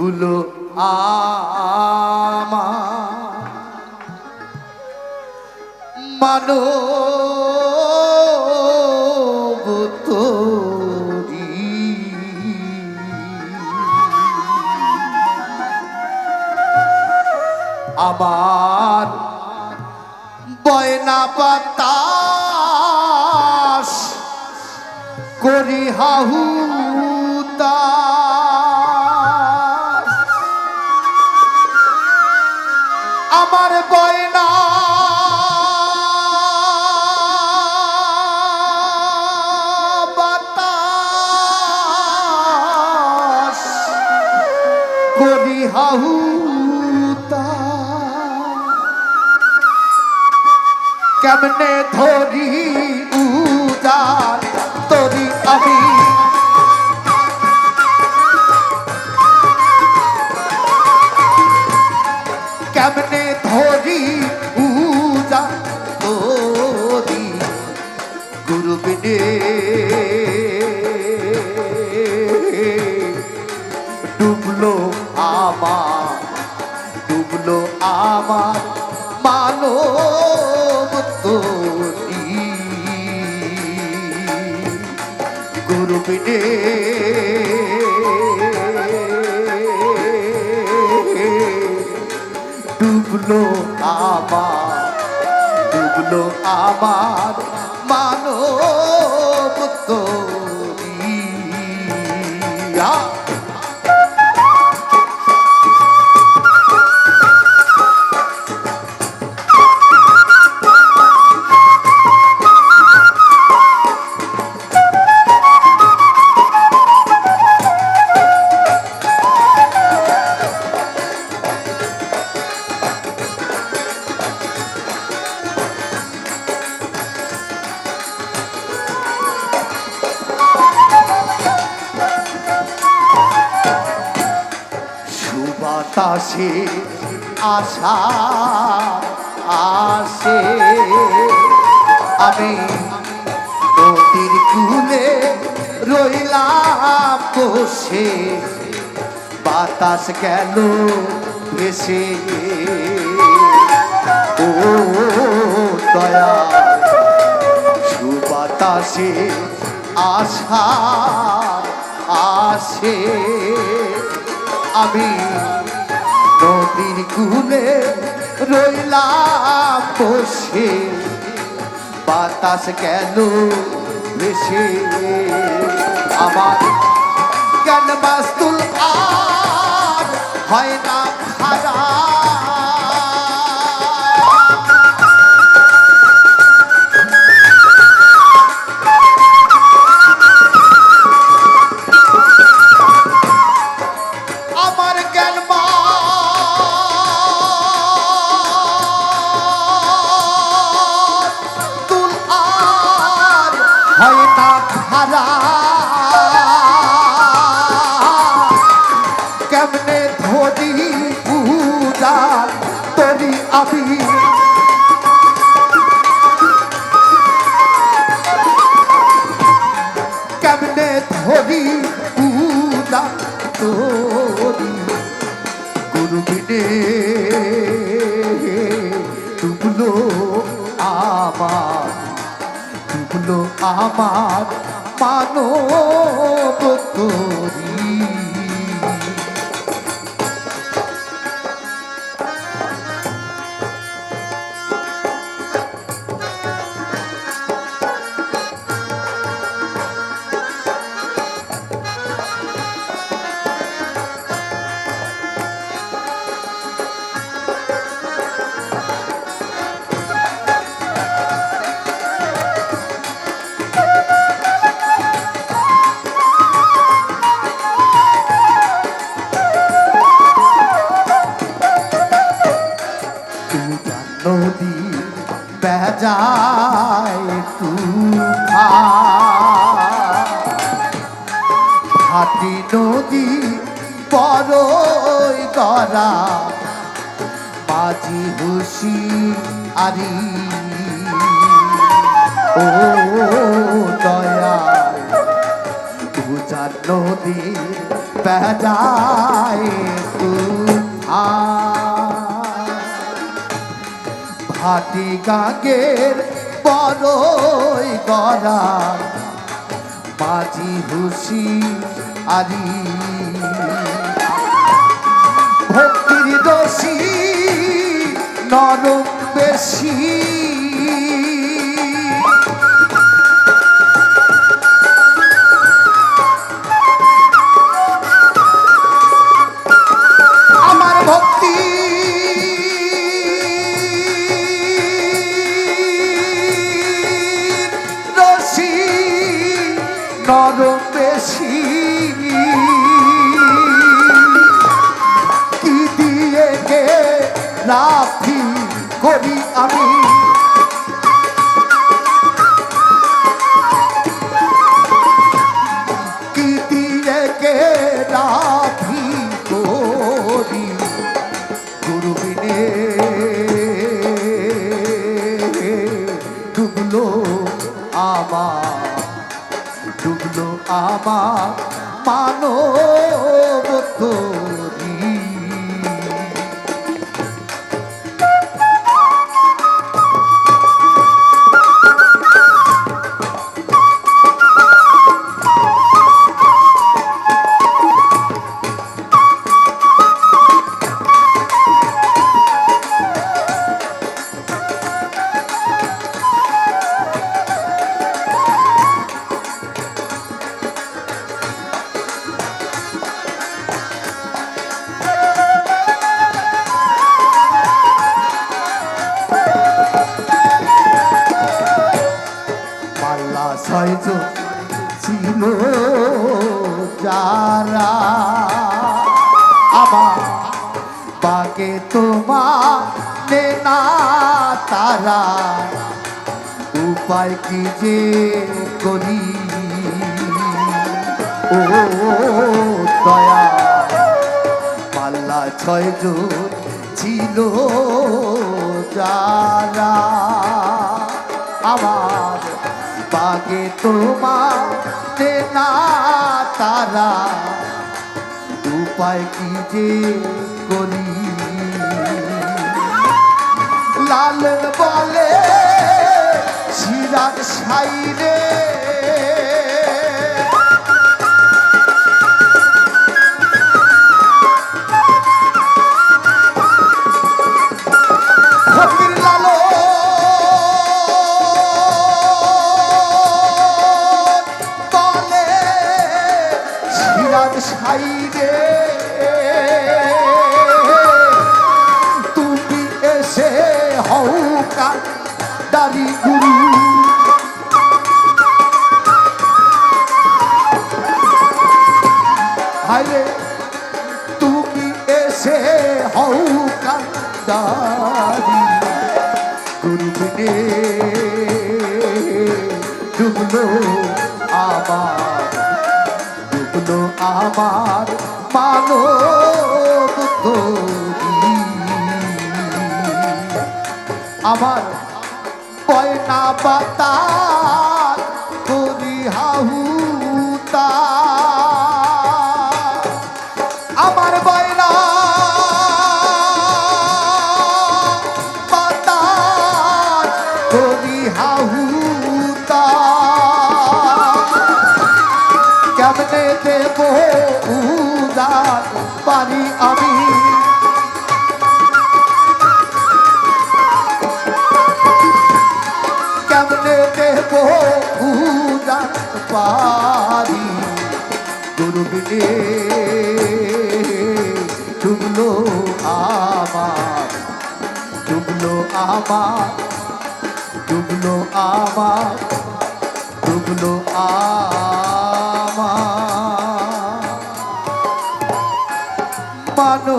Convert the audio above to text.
ডুবলো আমা মানব তোরি। আমার বয়না বাতাস করি হাহুতাস আমার হাহুতাস কেমনে ধরি উজার আমার মানব তোরি গুরু বিনে ডুবলো আমার ডুবলো আমার মানব তোরি সুবাতাসে আশা আসে। আমি নদীর কুলে রইলাম বসে, বাতাস গেল ভেসে? ও দয়া, সুবাতাসে আশা আসে। আমি নদীর কুলে রইলাম বসে। বাতাস কেন বেশি আমার কেন বাস্তুল আর হয় না কেমনে ধরি উদার তরি আমি কেমনে ধরি উদার তোরি। গুরু বিনে ডুবলো আমার ডুবলো আমার মানব তোরি। বেজায় তুফা হাতি নদী বড়ই করা মাঝি হুসি আরি। ও দয়া তুজান নদী বেজায় তু ভাটি গাগের বড়ই গড়া। মাঝি হুসি আরি। ভক্তির দোষী নরম বেশি। ছিল যারা আমার বাকে তোমার না তারা, উপায় কি যে করি? ও দয়া, পাল্লা ছয়জন ছিল যারা আমার বাগে তোমার না তারা? উপায় কি যে করি? লাল বলে সিরাজ সাইরে গুরুবিনে ডুবলো আমার ডুবলো আমার মানব আমার পয়না পাতা করি হাহুতা আমার বয়না আমার ডুবলো আমার ডুবলো আমার মানো